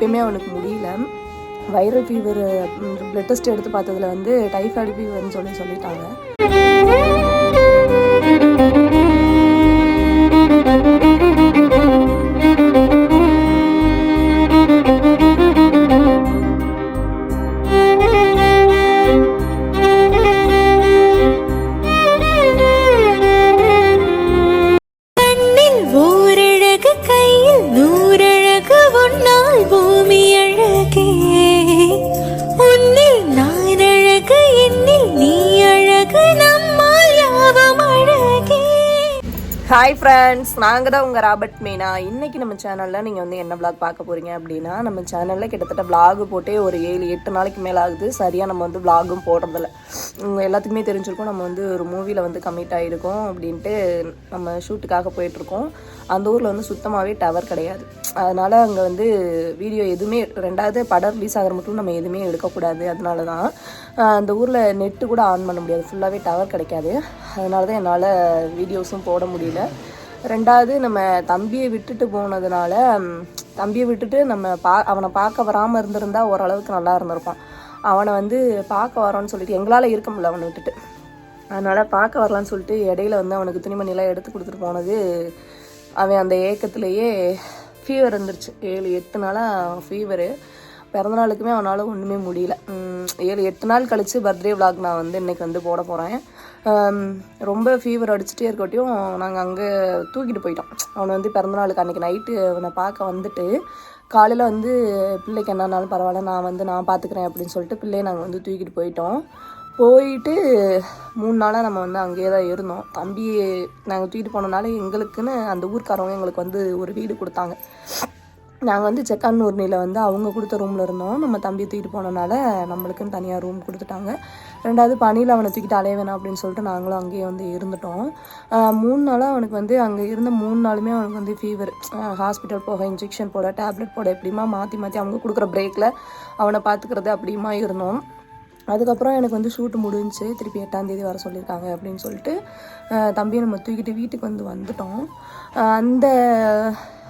எப்பயுமே அவனுக்கு முடியல. வைரல் ஃபீவர் பிளட் டெஸ்ட் எடுத்து பார்த்ததுல வந்து டைஃபாய்டு ஃபீவர்னு சொல்லி சொல்லிட்டாங்க. ஃப்ரெண்ட்ஸ் நாங்கள் தான் உங்கள் ராபர்ட் மீனா இன்றைக்கி நம்ம சேனலில் நீங்கள் வந்து என்ன ப்ளாக் பார்க்க போகிறீங்க அப்படின்னா நம்ம சேனலில் கிட்டத்தட்ட vlog போட்டே ஒரு ஏழு எட்டு நாளைக்கு மேலே ஆகுது. சரியாக நம்ம வந்து vlogகும் போடுறதில்ல. எல்லாத்துக்குமே தெரிஞ்சிருக்கும். நம்ம வந்து ஒரு மூவியில் வந்து கமிட் ஆகிருக்கோம் அப்படின்ட்டு நம்ம ஷூட்டுக்காக போயிட்டுருக்கோம். அந்த ஊரில் வந்து சுத்தமாகவே டவர் கிடையாது. அதனால் அங்கே வந்து வீடியோ எதுவுமே ரெண்டாவது படம் ரிலீஸ் ஆகிற மட்டும் நம்ம எதுவுமே எடுக்கக்கூடாது. அதனால தான் அந்த ஊரில் நெட்டு கூட ஆன் பண்ண முடியாது. ஃபுல்லாகவே டவர் கிடைக்காது. அதனால தான் என்னால் வீடியோஸும் போட முடியல. ரெண்டாவது நம்ம தம்பியை விட்டுட்டு போனதுனால தம்பியை விட்டுட்டு நம்ம பா அவனை பார்க்க வராமல் இருந்திருந்தா ஓரளவுக்கு நல்லா இருந்திருப்பான். அவனை வந்து பார்க்க வரோன்னு சொல்லிட்டு எங்களால் இருக்க முடியல அவனை விட்டுட்டு. அதனால் பார்க்க வரலான்னு சொல்லிட்டு இடையில வந்து அவனுக்கு துணிமணிலாம் எடுத்து கொடுத்துட்டு போனது அவன் அந்த ஏக்கத்திலேயே ஃபீவர் இருந்துருச்சு. ஏழு எட்டு நாளாக ஃபீவரு பிறந்தநாளுக்குமே அவனால் ஒன்றுமே முடியல. ஏழு எட்டு நாள் கழித்து பர்த்டே விளாக் நான் வந்து இன்றைக்கி வந்து போட போகிறேன் ரொம்ப ஃபீவர் அடிச்சுட்டே இருக்கட்டியும் நாங்கள் அங்கே தூக்கிட்டு போயிட்டோம். அவனை வந்து பிறந்தநாளுக்கு அன்றைக்கி நைட்டு அவனை பார்க்க வந்துட்டு காலையில் வந்து பிள்ளைக்கு என்னன்னாலும் பரவாயில்ல நான் வந்து நான் பார்த்துக்கிறேன் அப்படின்னு சொல்லிட்டு பிள்ளையை நாங்கள் வந்து தூக்கிட்டு போயிட்டோம். போயிட்டு மூணு நாளாக நம்ம வந்து அங்கேயே தான் இருந்தோம். தம்பி நாங்கள் தூக்கிட்டு போனனால எங்களுக்குன்னு அந்த ஊர்க்காரவங்க எங்களுக்கு வந்து ஒரு வீடு கொடுத்தாங்க. நாங்கள் வந்து செக்கானூர்னியில் வந்து அவங்க கொடுத்த ரூமில் இருந்தோம். நம்ம தம்பியை தூக்கிட்டு போனனால நம்மளுக்குன்னு தனியாக ரூம் கொடுத்துட்டாங்க. ரெண்டாவது பனியில் அவனை தூக்கிட்டு அலைய வேணாம் அப்படின்னு சொல்லிட்டு நாங்களும் அங்கேயே வந்து இருந்துட்டோம். மூணு நாளாக அவனுக்கு வந்து அங்கே இருந்த மூணு நாளுமே அவனுக்கு வந்து ஃபீவர் ஹாஸ்பிட்டல் போக இன்ஜெக்ஷன் போட டேப்லெட் போட எப்படிமா மாற்றி மாற்றி அவங்க கொடுக்குற பிரேக்கில் அவனை பார்த்துக்கிறது அப்படிமா இருந்தோம். அதுக்கப்புறம் எனக்கு வந்து ஷூட் முடிஞ்சு திருப்பி எட்டாந்தேதி வர சொல்லியிருக்காங்க அப்படின்னு சொல்லிட்டு தம்பியை நம்ம தூக்கிட்டு வீட்டுக்கு வந்து வந்துட்டோம். அந்த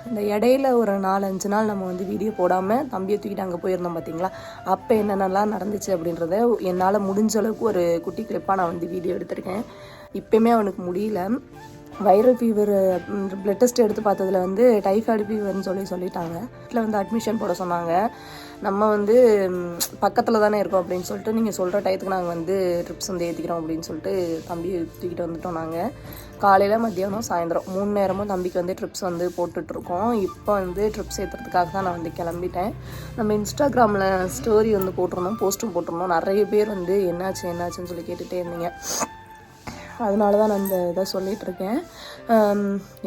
இந்த இடையில ஒரு நாலஞ்சு நாள் நம்ம வந்து வீடியோ போடாமல் தம்பியை தூக்கிட்டு அங்கே போயிருந்தோம் பார்த்தீங்களா அப்போ என்னென்னலாம் நடந்துச்சு அப்படின்றத என்னால் முடிஞ்ச அளவுக்கு ஒரு குட்டி கிளிப்பாக நான் வந்து வீடியோ எடுத்திருக்கேன். இப்போயுமே அவனுக்கு முடியல. வைரல் ஃபீவர் பிளட் டெஸ்ட் எடுத்து பார்த்ததுல வந்து டைஃபாய்டு ஃபீவர்னு சொல்லி சொல்லிட்டாங்க. வீட்டில் வந்து அட்மிஷன் போட சொன்னாங்க. நம்ம வந்து பக்கத்தில் தானே இருக்கோம் அப்படின்னு சொல்லிட்டு நீங்கள் சொல்கிற டயத்துக்கு நாங்கள் வந்து ட்ரிப்ஸ் வந்து ஏற்றிக்கிறோம் அப்படின்னு சொல்லிட்டு தம்பி தூக்கிட்டு வந்துட்டோம் நாங்கள் காலையில் மத்தியானம் சாயந்தரம் மூணு நேரமும் தம்பிக்கு வந்து ட்ரிப்ஸ் வந்து போட்டுட்ருக்கோம். இப்போ வந்து ட்ரிப்ஸ் ஏற்றுறதுக்காக தான் நான் வந்து கிளம்பிட்டேன். நம்ம இன்ஸ்டாகிராமில் ஸ்டோரி வந்து போட்டிருந்தோம் போஸ்ட்டும் போட்டிருந்தோம். நிறைய பேர் வந்து என்னாச்சு என்னாச்சுன்னு சொல்லி கேட்டுகிட்டே இருந்தீங்க. அதனால தான் நான் இந்த இதை சொல்லிகிட்டு இருக்கேன்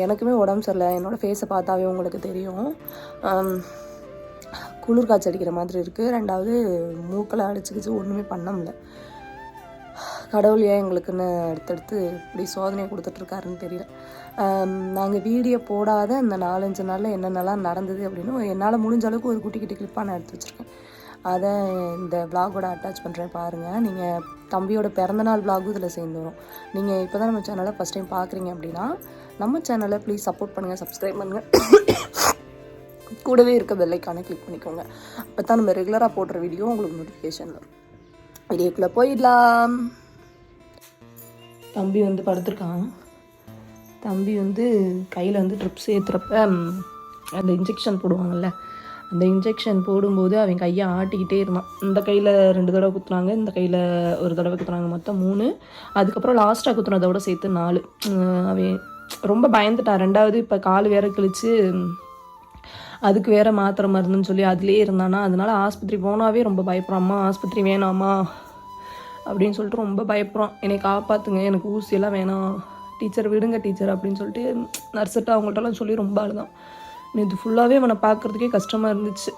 எனக்குமே உடம்பு சரியில்லை. என்னோடய ஃபேஸை பார்த்தாவே உங்களுக்கு தெரியும். குளிர் காய்ச்சல் அடிக்கிற மாதிரி இருக்குது ரெண்டாவது மூக்கில் அடிச்சுக்கிச்சு. ஒன்றுமே பண்ண முடியல. கடவுள் ஏன் எங்களுக்குன்னு அடுத்தடுத்து இப்படி சோதனை கொடுத்துட்ருக்காருன்னு தெரியல. நாங்கள் வீடியோ போடாத இந்த நாலஞ்சு நாளில் என்னென்னலாம் நடந்தது அப்படின்னு என்னால் முடிஞ்ச அளவுக்கு ஒரு குட்டி கிட்ட கிளிப்பாக நான் எடுத்து வச்சுருக்கேன். அதை இந்த vlog-ஓட அட்டாச் பண்ணுறேன் பாருங்கள் நீங்கள் தம்பியோட பிறந்தநாள் vlog இதில் சேர்ந்து வரும் நீங்கள் இப்போ தான் நம்ம சேனலை ஃபஸ்ட் டைம் பார்க்குறீங்க அப்படின்னா நம்ம சேனலை ப்ளீஸ் சப்போர்ட் பண்ணுங்கள் சப்ஸ்கிரைப் பண்ணுங்கள் கூடவே இருக்க பெல்லைக்கான கிளிக் பண்ணிக்கோங்க. அப்போ தான் நம்ம ரெகுலராக போடுற வீடியோ உங்களுக்கு நோட்டிஃபிகேஷன் வரும். வீடியோக்குள்ளே போயிடலாம். தம்பி வந்து படுத்துருக்காங்க தம்பி வந்து கையில் வந்து ட்ரிப்ஸ் ஏற்றுறப்ப அந்த இன்ஜெக்ஷன் போடுவாங்கல்ல அந்த இன்ஜெக்ஷன் போடும்போது அவன் கையை ஆட்டிக்கிட்டே இருந்தான். இந்த கையில் ரெண்டு தடவை குத்துனாங்க இந்த கையில் ஒரு தடவை குத்துனாங்க மொத்தம் மூணு. அதுக்கப்புறம் லாஸ்ட்டாக குத்துனதோட சேர்த்து நாலு. அவன் ரொம்ப பயந்துட்டான். ரெண்டாவது இப்போ கால் வேற கிழிச்சு அதுக்கு வேற மாத்திரை மருந்துன்னு சொல்லி அதுலேயே இருந்தானா. அதனால ஆஸ்பத்திரி போனாவே ரொம்ப பயப்படுறாம்மா ஆஸ்பத்திரி வேணாமா? அப்படின்னு சொல்லிட்டு ரொம்ப பயப்படுறோம் என்னை காப்பாற்றுங்க எனக்கு ஊசியெல்லாம் வேணாம். டீச்சர் விடுங்க டீச்சர் அப்படின்னு சொல்லிட்டு நர்ஸிட்ட அவங்கள்ட்டலாம் சொல்லி ரொம்ப அழுதான். நேற்று ஃபுல்லாகவே அவனை பார்க்குறதுக்கே கஷ்டமாக இருந்துச்சு.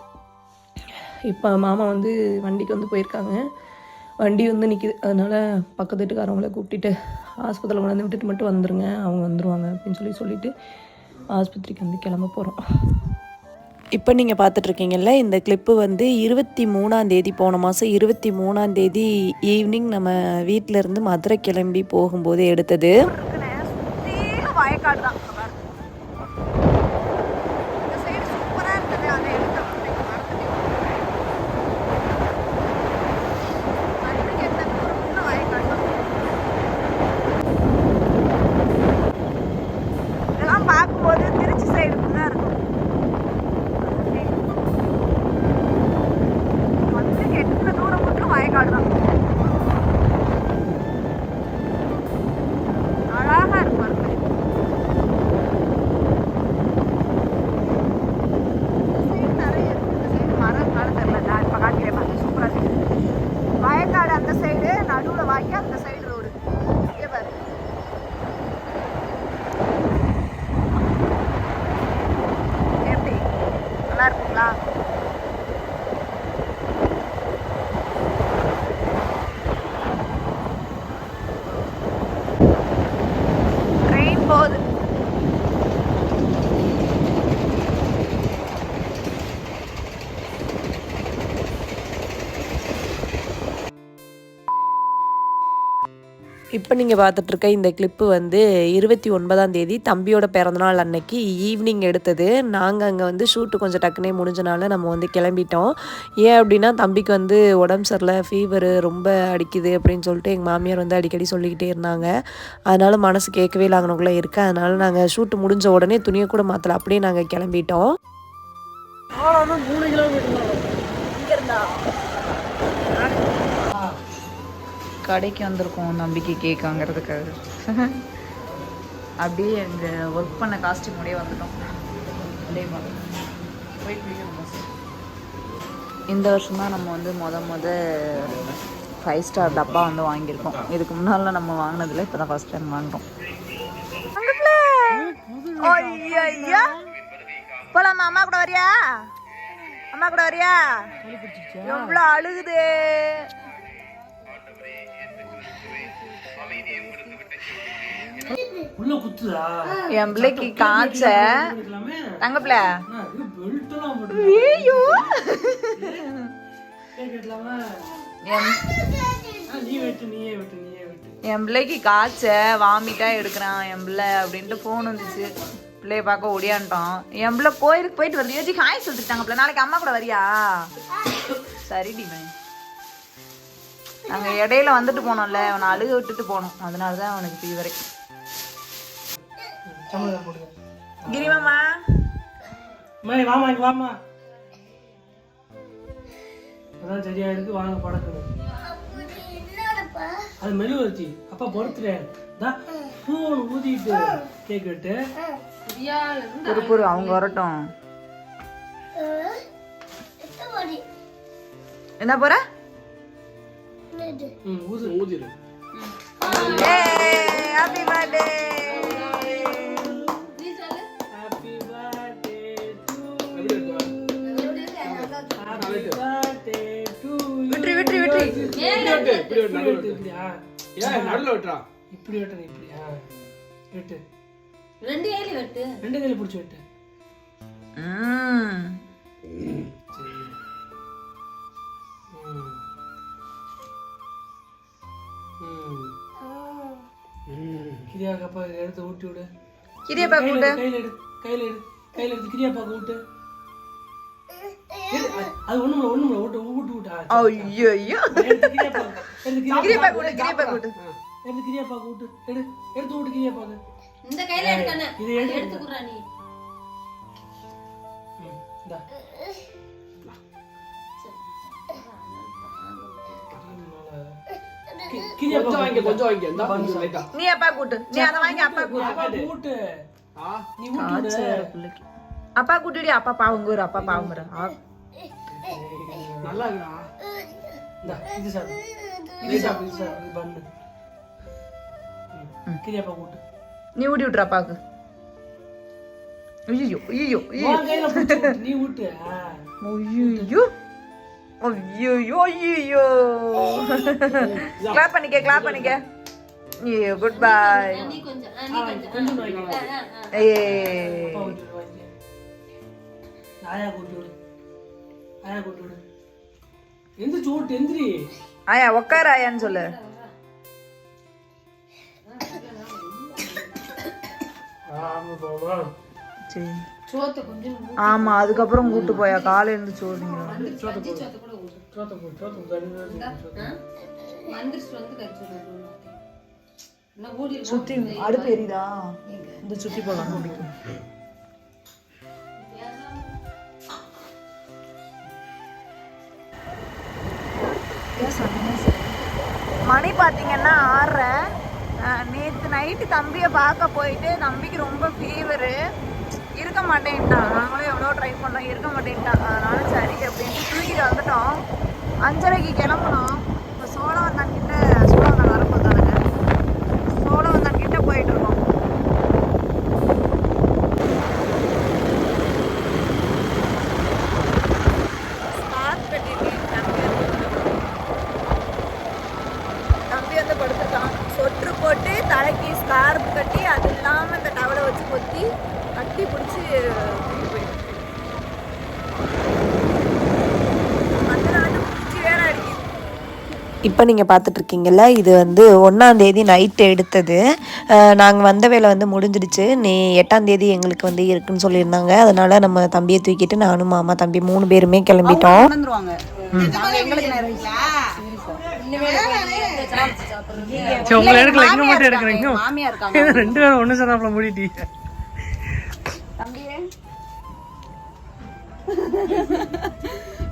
இப்போ மாமா வந்து வண்டிக்கு வந்து போயிருக்காங்க. வண்டி வந்து நிற்கிது அதனால் பக்கத்து வீட்டுக்காரவங்கள கூப்பிட்டுட்டு ஆஸ்பத்திரியில் கொண்டு வந்து விட்டுட்டு மட்டும் வந்துருங்க அவங்க வந்துருவாங்க அப்படின்னு சொல்லி சொல்லிட்டு ஆஸ்பத்திரிக்கு வந்து கிளம்ப போகிறோம் இப்போ நீங்கள் பார்த்துட்ருக்கீங்கல்ல இந்த கிளிப்பு வந்து இருபத்தி மூணாம் தேதி போன மாதம் இருபத்தி மூணாம் தேதி ஈவினிங் நம்ம வீட்டில் இருந்து மதுரை கிளம்பி போகும்போது எடுத்தது. வயக்காடு தான். pago o ano இப்போ நீங்கள் பார்த்துட்ருக்க இந்த கிளிப்பு வந்து இருபத்தி ஒன்பதாம் தேதி தம்பியோட பிறந்தநாள் அன்னைக்கு ஈவினிங் எடுத்தது. நாங்கள் அங்கே வந்து ஷூட்டு கொஞ்சம் டக்குனே முடிஞ்சனால நம்ம வந்து கிளம்பிட்டோம். ஏன் அப்படின்னா தம்பிக்கு வந்து உடம்பு சரியில்லை ஃபீவரு ரொம்ப அடிக்குது அப்படின்னு சொல்லிட்டு எங்கள் மாமியார் வந்து அடிக்கடி சொல்லிக்கிட்டே இருந்தாங்க. அதனால் மனசு கேட்கவே இல்லை அங்கனக்குள்ளே இருக்கு. அதனால் நாங்கள் ஷூட்டு முடிஞ்ச உடனே துணியை கூட மாற்றல அப்படியே நாங்கள் கிளம்பிட்டோம். கடைக்கு வந்திருக்கோம் நம்பிக்கை கேக் வாங்குறதுக்காக அப்படியே இந்த ஒர்க் பண்ண காஸ்டியூமோடய வந்துட்டோம். அப்படியே. இந்த வருஷம் தான் நம்ம வந்து மொத மொத ஃபைவ் ஸ்டார் டப்பா வந்து வாங்கியிருக்கோம். இதுக்கு முன்னாலாம் நம்ம வாங்கினதில்ல இப்போ தான் ஃபஸ்ட் டைம் வாங்குறோம். போலாமா அம்மா. கூட வரியா? அம்மா கூட வரியா? எவ்வளோ அழுகுது. உள்ள குத்துதா? என் பிள்ளைக்கு காய்ச்ச தங்க பிள்ளை. இது ஐயோ. என் பிள்ளைக்கு காய்ச்ச வாமிட்டா எடுக்கிறான் என் பிள்ளை அப்படின்ட்டு ஃபோன் வந்துச்சு. பிள்ளைய பார்க்க ஒடியான்ட்டோம் என் பிள்ளை கோயிலுக்கு போயிட்டு வருது. ஏஜி ஹாய் சொல்லிட்டாங்க பிள்ளை. நாளைக்கு அம்மா கூட வரியா? சரி டிமன் நாங்கள் இடையில வந்துட்டு போனோம்ல. அவனை அழுக விட்டுட்டு போனோம். அதனால தான் அவனுக்கு ஃபீவரே சம்மதம் போடுங்க கிரிமாமா. அம்மா இங்க வாமா இங்க வாமா அதான் சரியா இருக்கு வாங்க படக்கணும் அது மெழுகுவர்த்தி அப்பா பர்த்டே தான் பூவன் ஊதிட்டு கேக் வெட்டு. பொறு பொறு அவங்க வரட்டும். என்ன போற? ஊது. ஊதிடு ஹாப்பி பர்த்டே இப்படி வெட்டணும் வெட்டு ரெண்டு கையில வெட்டு. ரெண்டு கையில பிடிச்சி வெட்டு கிரியாக்கு அப்பா இதை எடுத்து ஊட்டி விடு. கிரியப்பா கையில கூட்டு எடு, கையில எடு கையில எடு கையில எடுத்து கிரியாப்பாக்கு ஊட்டு. எடு, அது- அது ஒண்ணுமில்ல ஒண்ணுமில்ல ஊட்டு ஊட்டு ஊட்டு ஆ, சரி. ஐயோ ஐயோ எடுத்து கிரியாப்பாக்கு எடுத்து கிரியப்பா கிரியாப்பாக்கு கூட்டு கிரியப்பா கூட்டு எடுத்து கிரியாப்பாக்கு ஊட்டு எடு எடுத்து ஊட்டு கிரியாப்பாக்கு இந்த கையில எடுக்கணும் இது எடுத்து எடுத்துக்குறா நீ ம், இந்தா. கி- கிரியாப்பா கொஞ்சம் வாங்கி கொஞ்சம் வாங்கி இந்த கொஞ்சம் லைட்டா நீ அப்பா கூட்டு நீ அதை வாங்கி அப்பா கூட்டு அப்பாக்கு ஊட்டு ஆ நீ ஊட்டு விடு. பிள்ளைக்கு அப்பா கூட்டிடி அப்பா பாவங்குற அப்பா பாவங்குற நல்லா இருக்குடா இந்தா, இது சாப்பிடு. இது சாப்பிடு இது சாப்பிடு இது பண்ணு. கிரியாப்பா ஊட்டு நீ ஊட்டி விட்டுற அப்பாவுக்கு ஐயோ ஐயோ ஊட்டு, நீ ஊட்டு. ஐயோ ஐயோ ஐயோ கிளாப் பண்ணிக்க கிளாப் பண்ணிக்க. ஐயோ குட் பை நீ கொஞ்சம் ஆ, ஆ, கொஞ்சம் வாங்கிக்கோ. ஏ ஆயா கூட்டி விடு ஆயா எந்திரிச்சு எந்திரி. உக்கார ஆயான்னு சொல்லு. ஆமா அதுக்கப்புறம் கூட்டு போயா. காலையில இருந்து கஞ்சி சோத்தை அடுப்பு எரியுதா? இந்த சுத்தி போலாம் பிடிக்கும் பார்த்தீங்கன்னா ஆடுறேன் நேற்று நைட்டு தம்பியை பார்க்க போயிட்டு தம்பிக்கு ரொம்ப ஃபீவரு இருக்க மாட்டேன்ட்டான் நாங்களும் எவ்வளோ ட்ரை பண்ணோம் இருக்க மாட்டேன்ட்டான் அதனால சரி அப்படின்ட்டு தூக்கிட்டு வந்துட்டோம். அஞ்சரைக்கு கிளம்புனோம் இப்போ சோழவந்தான் கிட்ட சோழவந்தான் வரப்போதானுங்க சோழவந்தான் கிட்ட போயிட்டு இருக்கோம் ஸ்கார்ஃப் கட்டிட்டு தம்பி வந்து தம்பி வந்து படுத்துட்டான் சொற்று போட்டு தலைக்கு ஸ்கார்ப் கட்டி அது இல்லாமல் இந்த டவலை வச்சு கொத்தி கட்டி பிடிச்சி போயிடும் அந்த நாட்டு பூச்சி வேற அடிக்குது இப்போ நீங்கள் பார்த்துட்ருக்கீங்கல்ல இது வந்து ஒன்றாந்தேதி நைட்டு எடுத்தது. நாங்கள் வந்த வேலை வந்து முடிஞ்சிடுச்சு. நீ எட்டாந்தேதி எங்களுக்கு வந்து இருக்குன்னு சொல்லியிருந்தாங்க. அதனால் நம்ம தம்பியை தூக்கிட்டு நானும் மாமா தம்பி மூணு பேருமே கிளம்பிட்டோம். உங்களை எடுக்கல. எங்க மட்டும் எடுக்கிறீங்க. மாமியா இருக்காங்க. ரெண்டு பேரும் ஒண்ணு சொன்னாப்ல மூடிட்டீங்க தம்பியே.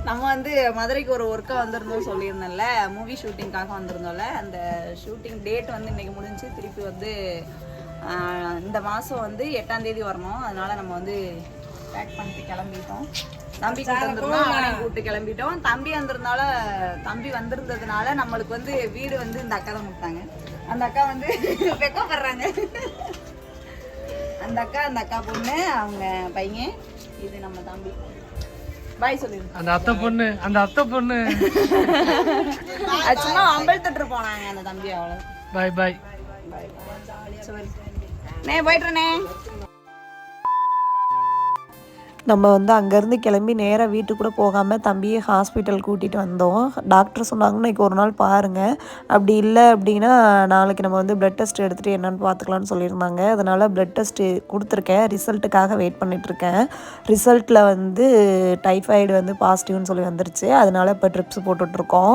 நம்ம வந்து மதுரைக்கு ஒரு ஒர்க்காக வந்திருந்தோம் சொல்லியிருந்தேன்ல மூவி ஷூட்டிங்காக வந்திருந்தோம்ல அந்த ஷூட்டிங் டேட் வந்து இன்னைக்கு முடிஞ்சு திருப்பி வந்து இந்த மாதம் வந்து எட்டாம் தேதி வரணும். அதனால நம்ம வந்து பேக் பண்ணிட்டு கிளம்பிட்டோம். தம்பி கூட்டு வந்திருந்தோம் கூப்பிட்டு கிளம்பிட்டோம். தம்பி வந்திருந்தால தம்பி வந்திருந்ததுனால நம்மளுக்கு வந்து வீடு வந்து இந்த அக்கா தான் கொடுத்தாங்க. அந்த அக்கா வந்து வெக்கப்படுறாங்க. அந்த அக்கா அந்த அக்கா பொண்ணு அவங்க பையன் இது நம்ம தம்பி. பாய் சொல்லிரு அந்த அத்தை பொண்ணு அந்த அத்தை பொண்ணு. சும்மா அம்பல் தொட்டு போனாங்க அந்த தம்பி அவ்வளோ பாய் பாய் நே போயிட்டுறேனே நம்ம வந்து அங்கேருந்து கிளம்பி நேராக வீட்டுக்கு கூட போகாமல் தம்பியை ஹாஸ்பிட்டல் கூட்டிகிட்டு வந்தோம். டாக்டர் சொன்னாங்க இன்றைக்கி ஒரு நாள் பாருங்கள் அப்படி இல்லை அப்படின்னா நாளைக்கு நம்ம வந்து ப்ளட் டெஸ்ட் எடுத்துகிட்டு என்னென்னு பார்த்துக்கலாம்னு சொல்லியிருந்தாங்க. அதனால் ப்ளட் டெஸ்ட்டு கொடுத்துருக்கேன். ரிசல்ட்டுக்காக வெயிட் பண்ணிகிட்ருக்கேன் ரிசல்ட்டில் வந்து டைஃபாய்டு வந்து பாசிட்டிவ்னு சொல்லி வந்துருச்சு. அதனால் இப்போ ட்ரிப்ஸ் போட்டுட்ருக்கோம்.